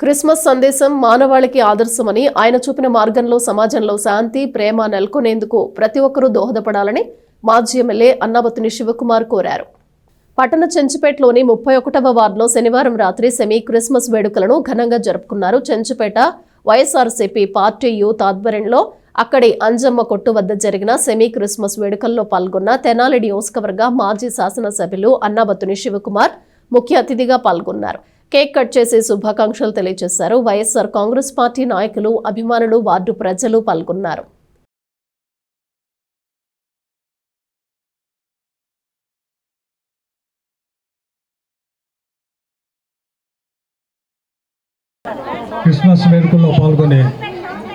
Christmas సందేశం మానవాళికి ఆదర్శమని ఆయన చూపిన మార్గంలో సమాజంలో శాంతి ప్రేమ నెలకొనేందుకు ప్రతి ఒక్కరూ దోహదపడాలని మాజీ ఎమ్మెల్యే అన్నాబతుని శివకుమార్ కోరారు. పట్టణ చెంచుపేటలోని ముప్పై ఒకటవ వార్డులో శనివారం రాత్రి సెమీ క్రిస్మస్ వేడుకలను ఘనంగా జరుపుకున్నారు చెంచుపేట వైఎస్ఆర్సీపీ పార్టీ యూత్ ఆధ్వర్యంలో అక్కడి అంజమ్మ కొట్టు వద్ద జరిగిన సెమీ క్రిస్మస్ వేడుకల్లో పాల్గొన్న తెనాలి నియోజకవర్గ మాజీ శాసనసభ్యులు అన్నాబతుని శివకుమార్ ముఖ్య అతిథిగా పాల్గొన్నారు. కేక్ కట్ చేసి శుభాకాంక్షలు తెలియజేశారు. వైఎస్సార్ కాంగ్రెస్ పార్టీ నాయకులు అభిమానులు వార్డు ప్రజలు పాల్గొన్నారు. క్రిస్మస్ వేడుకల్లో పాల్గొనే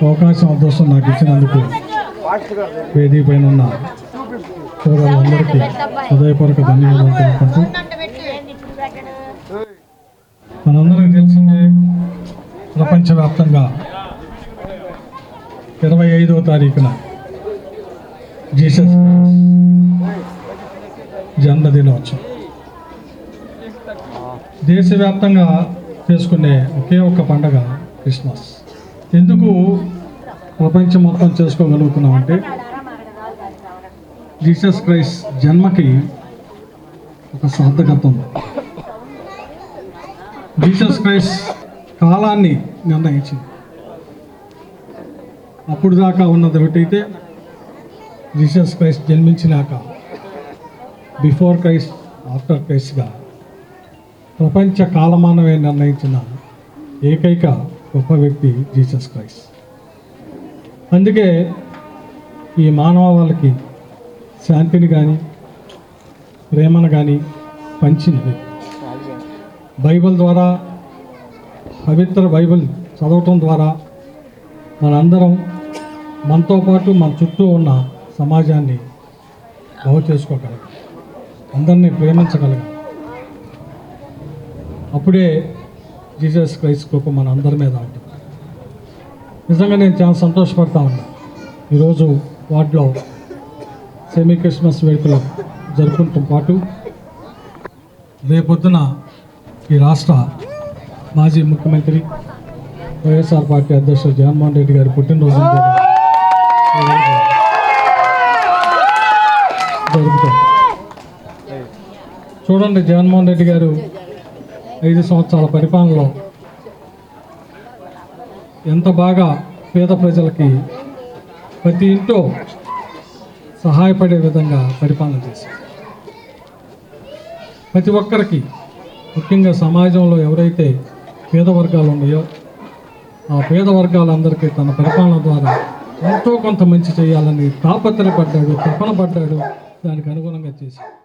అవకాశం అదృష్టం నాకు ఇచ్చినందుకు వేదిక పైన ఉన్న అందరికీ హృదయపూర్వక ధన్యవాదాలు తెలుపుకుంటూ మనందరికీ తెలిసిందే ప్రపంచవ్యాప్తంగా ఇరవై ఐదవ తారీఖున జీసస్ జన్మదినోత్సవం. దేశవ్యాప్తంగా చేసుకునే ఒకే ఒక్క పండగ క్రిస్మస్. ఎందుకు ప్రపంచం మొత్తం చేసుకోగలుగుతున్నామంటే జీసస్ క్రైస్ట్ జన్మకి ఒక సార్థకత ఉంది జీసస్ క్రైస్ట్ కాలాన్ని నిర్ణయించింది. అప్పుడు దాకా ఉన్నది ఒకటైతే జీసస్ క్రైస్ట్ జన్మించినాక బిఫోర్ క్రైస్ట్ ఆఫ్టర్ క్రైస్ట్గా ప్రపంచ కాలమానమే నిర్ణయించిన ఏకైక గొప్ప వ్యక్తి జీసస్ క్రైస్ట్. అందుకే ఈ మానవ వాళ్ళకి శాంతిని కానీ ప్రేమను కానీ పంచినది బైబిల్ ద్వారా పవిత్ర బైబిల్ చదవటం ద్వారా మనందరం మనతో పాటు మన చుట్టూ ఉన్న సమాజాన్ని బాగు చేసుకోగలం. అందరినీ ప్రేమించగలం. అప్పుడే జీసస్ క్రైస్ట్ కృప మన అందరి మీద ఉంటుంది. నిజంగా నేను చాలా సంతోషపడతా ఉన్నా. ఈరోజు వాటిలో సెమీ క్రిస్మస్ వేడుకలు జరుపుకుంటూ పాటు రేపొద్దున ఈ రాష్ట్ర మాజీ ముఖ్యమంత్రి వైఎస్ఆర్ పార్టీ అధ్యక్షుడు జగన్మోహన్ రెడ్డి గారి పుట్టినరోజు కూడా చూడండి జగన్మోహన్ రెడ్డి గారు ఐదు సంవత్సరాల పరిపాలనలో ఎంత బాగా పేద ప్రజలకి ప్రతి ఇంట్లో సహాయపడే విధంగా పరిపాలన చేశారు. ప్రతి ఒక్కరికి ముఖ్యంగా సమాజంలో ఎవరైతే పేద వర్గాలు ఉన్నాయో ఆ పేద వర్గాలందరికీ తన పరిపాలన ద్వారా ఎంతో కొంత మంచి చేయాలని తాపత్రయపడ్డాడు తపన పడ్డాడు దానికి అనుగుణంగా చేశాడు.